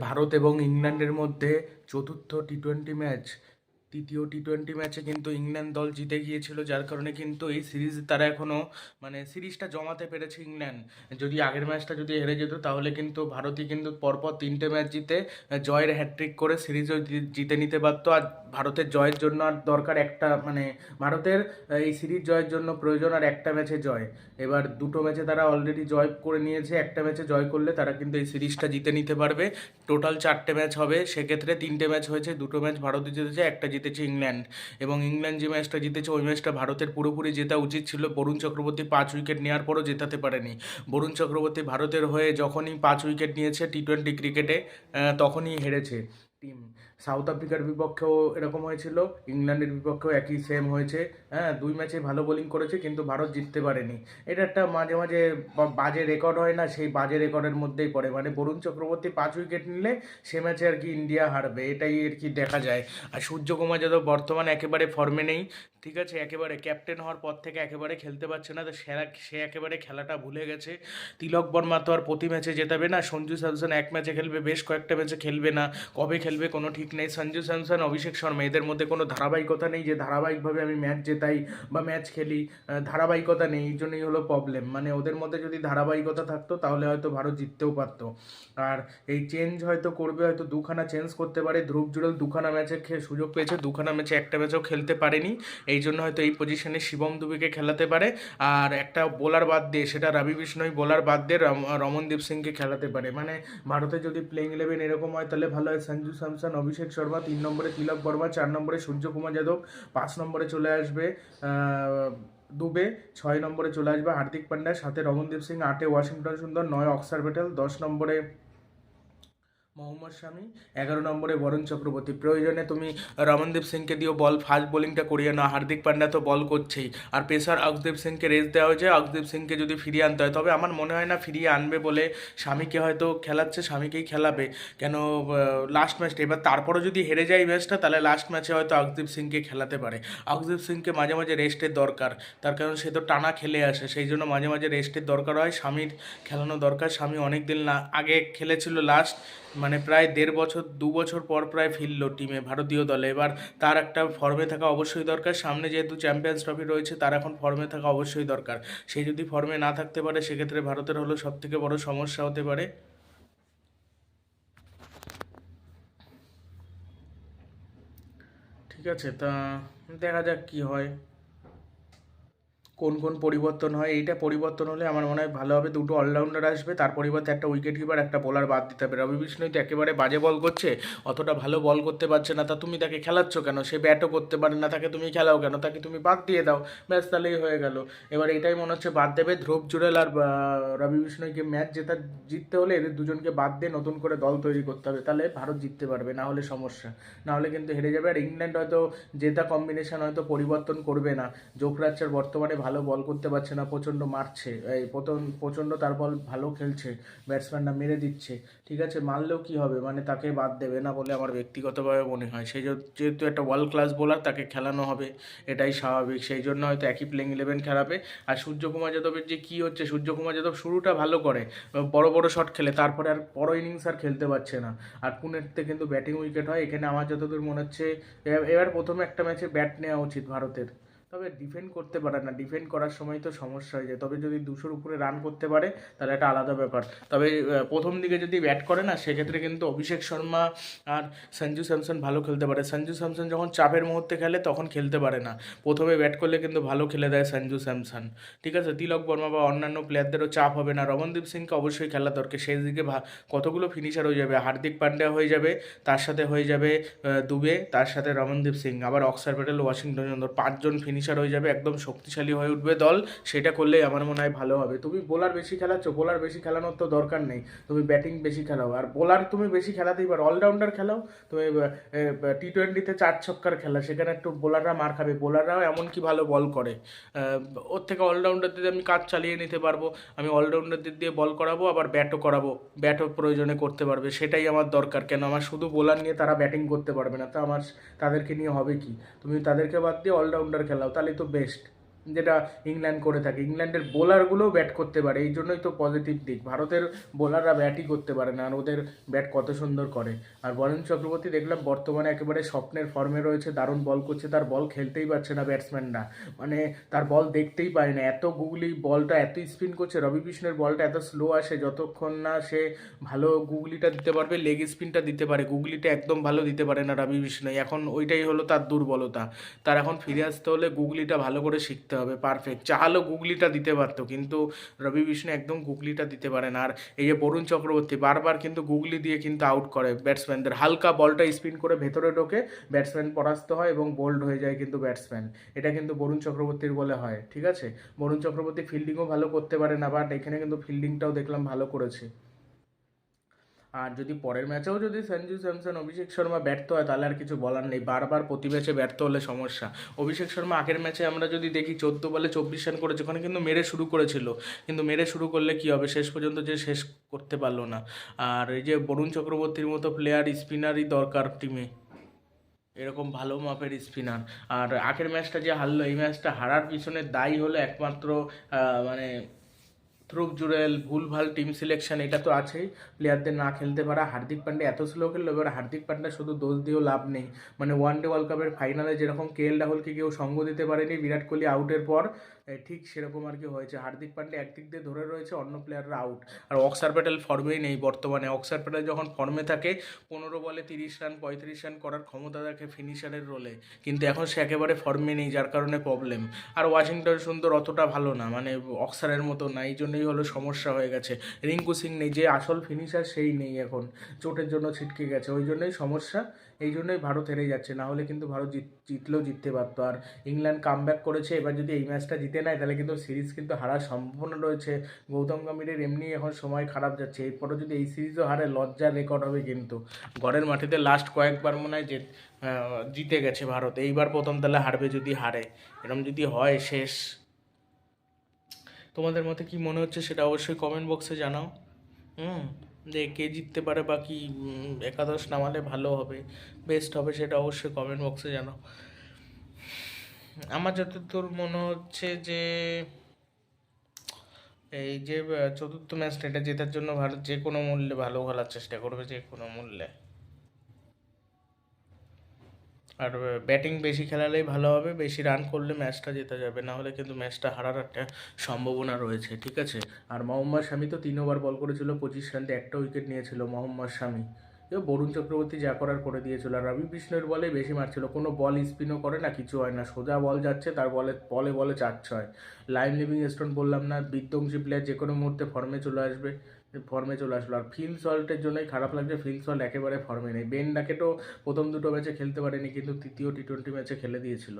ভারত এবং ইংল্যান্ডের মধ্যে চতুর্থ টি টোয়েন্টি ম্যাচ তৃতীয় টি টোয়েন্টি ম্যাচে কিন্তু ইংল্যান্ড দল জিতে গিয়েছিল, যার কারণে কিন্তু এই সিরিজ তারা এখনও মানে সিরিজটা জমাতে পেরেছে ইংল্যান্ড। যদি আগের ম্যাচটা যদি হেরে যেত, তাহলে কিন্তু ভারতই কিন্তু পরপর তিনটে ম্যাচ জিতে জয়ের হ্যাট্রিক করে সিরিজও জিতে নিতে পারতো। আর ভারতের জয়ের জন্য আর দরকার একটা মানে ভারতের এই সিরিজ জয়ের জন্য প্রয়োজন আর একটা ম্যাচে জয়। এবার দুটো ম্যাচে তারা অলরেডি জয় করে নিয়েছে, একটা ম্যাচে জয় করলে তারা কিন্তু এই সিরিজটা জিতে নিতে পারবে। টোটাল চারটে ম্যাচ হবে, সেক্ষেত্রে তিনটে ম্যাচ হয়েছে, দুটো ম্যাচ ভারত জিতেছে, একটা জিতেছে ইংল্যান্ড। এবং ইংল্যান্ড যে ম্যাচটা জিতেছে, ওই ম্যাচটা ভারতের পুরোপুরি জেতা উচিত ছিল। বরুণ চক্রবর্তী পাঁচ উইকেট নেওয়ার পরও জেতাতে পারেনি। বরুণ চক্রবর্তী ভারতের হয়ে যখনই পাঁচ উইকেট নিয়েছে টি টোয়েন্টি ক্রিকেটে তখনই হেরেছে। টিম সাউথ আফ্রিকার বিপক্ষেও এরকম হয়েছিল ইংল্যান্ডের বিপক্ষেও একই সেম হয়েছে। হ্যাঁ দুই ম্যাচে ভালো বোলিং করেছে, কিন্তু ভারত জিততে পারেনি। এটা একটা মাঝে মাঝে বাজে রেকর্ড হয় না, সেই বাজে রেকর্ডের মধ্যেই পড়ে। মানে বরুণ চক্রবর্তী পাঁচ উইকেট নিলে সে ম্যাচে আর কি ইন্ডিয়া হারবে, এটাই আর কি দেখা যায়। আর সূর্যকুমার যাদব বর্তমানে একেবারে ফর্মে নেই, ঠিক আছে? একেবারে ক্যাপ্টেন হওয়ার পর থেকে একেবারে খেলতে পারছে না, তো সেরা, সে একেবারে খেলাটা ভুলে গেছে। তিলক বর্মা তো আর প্রতি ম্যাচে জেতাবে না, সঞ্জু স্যামসন এক ম্যাচে খেলবে, বেশ কয়েকটা ম্যাচে খেলবে না, কবে খেলবে কোনো ঠিক নেই। সঞ্জু স্যামসন, অভিষেক শর্মা, এদের মধ্যে কোনো ধারাবাহিকতা নেই যে ধারাবাহিকভাবে আমি ম্যাচ জেতাই বা ম্যাচ খেলি। ধারাবাহিকতা নেই, এই জন্যই হলো প্রবলেম মানে ওদের মধ্যে যদি ধারাবাহিকতা থাকতো, তাহলে হয়তো ভারত জিততেও পারতো। আর এই চেঞ্জ হয়তো করবে, হয়তো দুখানা চেঞ্জ করতে পারে। ধ্রুব জুড়েল দুখানা ম্যাচে সুযোগ পেয়েছে, দুখানা ম্যাচে একটা ম্যাচও খেলতে পারেনি। এই জন্য হয়তো এই পজিশনে শিবম দুবিকে খেলাতে পারে। আর একটা বোলার বাদ দিয়ে, সেটা রবি বিষ্ণই বোলার বাদ দিয়ে রম- রমনদীপ সিংকে খেলাতে পারে। মানে ভারতে যদি প্লেইং ইলেভেন এরকম হয়, তাহলে ভালো হয়। সঞ্জু স্যামসন অভিষেক শর্মা, তিন নম্বরে তিলক বর্মা, চার নম্বরে সূর্যকুমার যাদব, পাঁচ নম্বরে চলে আসবে দুবে, ছয় নম্বরে চলে আসবে হার্দিক পান্ডা, সাথে রমনদীপ সিং, আটে ওয়াশিংটন সুন্দর, নয় অক্সার প্যাটেল দশ নম্বরে মোহাম্মদ শামি। এগারো নম্বরে বরুণ চক্রবর্তী। প্রয়োজনে তুমি রমনদীপ সিংকে দিও বল, ফাস্ট বোলিংটা করিয়ে না। হার্দিক পান্ডা তো বল করছেই। আর পেসার অক্ষদীপ সিংকে রেস্ট দেওয়া হয়েছে। অক্ষদীপ সিংকে যদি ফিরিয়ে আনতে হয়, তবে আমার মনে হয় না ফিরিয়ে আনবে বলে স্বামীকে হয়তো খেলাচ্ছে স্বামীকেই খেলাবে। কেন লাস্ট ম্যাচটা এবার তারপরও যদি হেরে যায় ম্যাচটা তাহলে লাস্ট ম্যাচে হয়তো অক্ষদীপ সিংকে খেলাতে পারে। অক্ষদীপ সিংকে মাঝে মাঝে রেস্টের দরকার। তার কারণ সে তো টানা খেলে আসে, সেই জন্য মাঝে মাঝে রেস্টের দরকার হয়। স্বামীর খেলানো দরকার। স্বামী অনেক দিন আগে খেলেছিল লাস্ট মানে প্রায় দেড় বছর, দু বছর পর প্রায় ফিরলো টিমে ভারতীয় দলে। এবার তার একটা ফর্মে থাকা অবশ্যই দরকার। সামনে যেহেতু চ্যাম্পিয়ন্স ট্রফি রয়েছে, তার এখন ফর্মে থাকা অবশ্যই দরকার। সে যদি ফর্মে না থাকতে পারে, সেক্ষেত্রে ভারতের হলো সব থেকে বড় সমস্যা হতে পারে। ঠিক আছে, তা দেখা যাক কি হয়। কোন কোন পরিবর্তন হয়, এইটা পরিবর্তন হলে আমার মনে হয় ভালো হবে। দুটো অলরাউন্ডার আসবে, তার পরিবর্তে একটা উইকেট কিপার একটা বোলার বাদ দিতে হবে। রবি বিষ্ণু তো একেবারে বাজে বল করছে, অতটা ভালো বল করতে পারছে না। তা তুমি তাকে খেলাচ্ছ কেন? সে ব্যাটও করতে পারে না, তাকে তুমি খেলাও কেন? তাকে তুমি বাদ দিয়ে দাও। ব্যাস, তাহলেই হয়ে গেল। এবার এটাই মনে হচ্ছে বাদ দেবে ধ্রুব জুড়েল আর রবি বিষ্ণুকে ম্যাচ জেতা, জিততে হলে এদের দুজনকে বাদ দিয়ে নতুন করে দল তৈরি করতে হবে। তাহলে ভারত জিততে পারবে, না হলে সমস্যা। না হলে কিন্তু হেরে যাবে। আর ইংল্যান্ড হয়তো জেতা কম্বিনেশন হয়তো পরিবর্তন করবে না। জোকরাচ্চার বর্তমানে ভালো বল করতে পারছে না, প্রচণ্ড মারছে। এই প্রথম, প্রচণ্ড তার বল ভালো খেলছে ব্যাটসম্যানরা মেরে দিচ্ছে। ঠিক আছে, মারলেও কি হবে? মানে তাকে বাদ দেবে না বলে আমার ব্যক্তিগতভাবে মনে হয়। সেই যেহেতু একটা ওয়ার্ল্ড ক্লাস বোলার তাকে খেলানো হবে, এটাই স্বাভাবিক। সেই জন্য হয়তো একই প্লেইং ইলেভেন খেলাবে। আর সূর্যকুমার যাদবের যে কী হচ্ছে, সূর্যকুমার যাদব শুরুটা ভালো করে, বড় বড় শট খেলে, তারপরে আর বড় ইনিংস আর খেলতে পারছে না। আর পুনেতে কিন্তু ব্যাটিং উইকেট হয়। এখানে আমার যতদূর মনে হচ্ছে এবার প্রথমে একটা ম্যাচে ব্যাট নেওয়া উচিত ভারতের। তবে ডিফেন্ড করতে পারে না। ডিফেন্ড করার সময় তো সমস্যা হয়ে যায়। তবে যদি দুশোর উপরে রান করতে পারে, তাহলে একটা আলাদা ব্যাপার। তবে প্রথম দিকে যদি ব্যাট করে না, সেক্ষেত্রে কিন্তু অভিষেক শর্মা আর সঞ্জু স্যামসন ভালো খেলতে পারে। সঞ্জু স্যামসন যখন চাপের মুহূর্তে খেলে, তখন খেলতে পারে না। প্রথমে ব্যাট করলে কিন্তু ভালো খেলে দেয় সঞ্জু স্যামসন। ঠিক আছে? তিলক বর্মা বা অন্যান্য প্লেয়ারদেরও চাপ হবে না। রমনদীপ সিংকে অবশ্যই খেলা দরকার। সেই দিকে কতগুলো ফিনিশার হয়ে যাবে? হার্দিক পান্ডিয়া হয়ে যাবে, তার সাথে হয়ে যাবে দুবে, তার সাথে রমনদীপ সিং। আবার অক্সার প্যাটেল, ওয়াশিংটন পাঁচজন ফিনিশার হয়ে যাবে, একদম শক্তিশালী হয়ে উঠবে দল, সেটা করলেই আমার মনে হয় ভালো হবে। তুমি বোলার বেশি খেলাচ্ছ বোলার বেশি খেলানোর তো দরকার নেই। তুমি ব্যাটিং বেশি খেলাও। আর বোলার তুমি বেশি খেলাতেই পারো অলরাউন্ডার খেলাও। তুমি টি টোয়েন্টিতে চার ছক্কার খেলা, সেখানে একটু বোলাররা মার খাবে। বোলাররাও এমন কি ভালো বল করে। ওর থেকে অলরাউন্ডারদের আমি কাজ চালিয়ে নিতে পারব। আমি অলরাউন্ডারদের দিয়ে বল করাবো, আবার ব্যাটও করাবো। ব্যাটও প্রয়োজনে করতে পারবে, সেটাই আমার দরকার। কেন আমার শুধু বোলার নিয়ে তারা ব্যাটিং করতে পারবে না। তো আমার, তাদেরকে নিয়ে হবে কি? তুমি তাদেরকে বাদ দিয়ে অলরাউন্ডার খেলাও। তাহলে তো বেস্ট যেটা ইংল্যান্ড করে থাকে। ইংল্যান্ডের বোলারগুলোও ব্যাট করতে পারে, এই জন্যই তো পজিটিভ দিক। ভারতের বোলাররা ব্যাটই করতে পারে না, আর ওদের ব্যাট কত সুন্দর করে। আর বরেন চক্রবর্তী দেখলাম বর্তমানে একেবারে স্বপ্নের ফর্মে রয়েছে, দারুণ বল করছে, তার বল খেলতেই পারছে না ব্যাটসম্যানরা মানে তার বল দেখতেই পায় না, এত গুগলি বলটা, এত স্পিন করছে রবি কৃষ্ণের বলটা এত স্লো আসে, যতক্ষণ না সে ভালো গুগলিটা দিতে পারবে লেগ স্পিনটা দিতে পারে গুগলিটা একদম ভালো দিতে পারে না রবি বিষ্ণু এখন ওইটাই হলো তার দুর্বলতা। তার এখন ফিরে আসতে হলে গুগলিটা ভালো করে শিখতে হবে পারফেক্ট চাহালো গুগলিটা দিতে পারতো, কিন্তু রবি বিষ্ণু একদম গুগলিটা দিতে পারে না আর এই যে বরুণ চক্রবর্তী, বারবার কিন্তু গুগলি দিয়ে কিন্তু আউট করে ব্যাটসম্যানদের হালকা বলটা স্পিন করে ভেতরে ঢোকে ব্যাটসম্যান পরাস্ত হয় এবং বোল্ড হয়ে যায় কিন্তু ব্যাটসম্যান এটা কিন্তু বরুণ চক্রবর্তীর বলে হয়, ঠিক আছে? বরুণ চক্রবর্তী ফিল্ডিংও ভালো করতে পারে না বাট এখানে কিন্তু ফিল্ডিংটাও দেখলাম ভালো করেছে। আর যদি পরের ম্যাচেও যদি সঞ্জু স্যামসন, অভিষেক শর্মা ব্যর্থ হয়, তাহলে আর কিছু বলার নেই। বারবার প্রতি ম্যাচে ব্যর্থ হলে সমস্যা। অভিষেক শর্মা আগের ম্যাচে আমরা যদি দেখি, চোদ্দ বলে চব্বিশ রান করেছে, ওখানে কিন্তু মেরে শুরু করেছিল। কিন্তু মেরে শুরু করলে কি হবে? শেষ পর্যন্ত যে শেষ করতে পারল না। আর এই যে বরুণ চক্রবর্তীর মতো প্লেয়ার স্পিনারই দরকার টিমে এরকম ভালো মাপের স্পিনার আর আগের ম্যাচটা যে হারলো, এই ম্যাচটা হারার পিছনে দায়ী হলো একমাত্র মানে ধ্রুব জুরেল ভুলভাল টিম সিলেকশন এটা তো আছেই। প্লেয়ারদের না খেলতে পারা। হার্দিক পান্ডে এত স্লো খেললো, এবার হার্দিক পান্ডা শুধু দোষ দিয়েও লাভ নেই। মানে ওয়ান ডে ওয়ার্ল্ড কাপের ফাইনালে যেরকম কে এল রাহুলকে কেউ সঙ্গ দিতে পারেনি, বিরাট কোহলি আউটের পর। ঠিক সেরকম আর কি হয়েছে। হার্দিক পান্ডে একদিক দিয়ে ধরে রয়েছে, অন্য প্লেয়াররা আউট আর অক্সার প্যাটেল ফর্মেই নেই বর্তমানে। অক্সার প্যাটেল যখন ফর্মে থাকে, পনেরো বলে তিরিশ রান পঁয়ত্রিশ রান করার ক্ষমতা থাকে ফিনিশারের রোলে কিন্তু এখন সে একেবারে ফর্মে নেই, যার কারণে প্রবলেম আর ওয়াশিংটন সুন্দর অতটা ভালো না মানে অক্সারের মতো না, এই জন্যই হলো সমস্যা হয়ে গেছে। রিঙ্কু সিং নেই, যে আসল ফিনিশার সেই নেই এখন। চোটের জন্য ছিটকে গেছে, ওই জন্যই সমস্যা এই জন্যই ভারত হেরে যাচ্ছে। না হলে কিন্তু ভারত জিত, জিতলেও জিততে পারতো। আর ইংল্যান্ড কাম করেছে, এবার যদি এই ম্যাচটা জিতে নেয়, তাহলে কিন্তু সিরিজ কিন্তু হারার সম্ভাবনা রয়েছে। গৌতম গম্ভীরের এমনি এখন সময় খারাপ যাচ্ছে। এরপরে যদি এই সিরিজও হারে, লজ্জার রেকর্ড হবে কিন্তু। ঘরের মাটিতে লাস্ট কয়েকবার মনে হয় যে জিতে গেছে ভারত। এইবার প্রথম তাহলে হারবে যদি হারে। এরকম যদি হয়, শেষ। তোমাদের মতে কি মনে হচ্ছে সেটা অবশ্যই কমেন্ট বক্সে জানাও। হুম? যে কে জিততে পারে বা কি একাদশ নামালে ভালো হবে বেস্ট হবে সেটা অবশ্যই কমেন্ট বক্সে জানাও। আমার যতদূর মনে হচ্ছে যে, এই যে চতুর্থ ম্যাচটা এটা জেতার জন্য ভারত যে কোনো মূল্যে ভালো খেলার চেষ্টা করবে, যে কোনো মূল্যে। আর ব্যাটিং বেশি খেলালেই ভালো হবে, বেশি রান করলে ম্যাচটা জেতা যাবে না হলে কিন্তু ম্যাচটা হারার একটা সম্ভাবনা রয়েছে, ঠিক আছে? আর মোহাম্মদ শামি তো তিন ওভার বল করেছিল, পঁচিশ রানতে একটা উইকেট নিয়েছিল মোহাম্মদ শামি। বরুণ চক্রবর্তী যা করার করে দিয়েছিল, আর রবি বিষ্ণুর বলে বেশি মারছিল, কোনো বল স্পিনও করে না, কিছু হয় না, সোজা বল যাচ্ছে, তার বলে বলে বলে চার ছয়। লাইন লিভিং স্টোন বললাম না, বিধ্বংসী প্লেয়ার যে কোনো মুহূর্তে ফর্মে চলে আসবে। ফর্মে চলে আসলো। আর ফিল সল্টের জন্যই খারাপ লাগছে ফিল সল্ট একেবারে ফর্মে নেই। বেন ডাকেটও প্রথম দুটো ম্যাচে খেলতে পারেনি, কিন্তু তৃতীয় টি টোয়েন্টি ম্যাচে খেলে দিয়েছিল।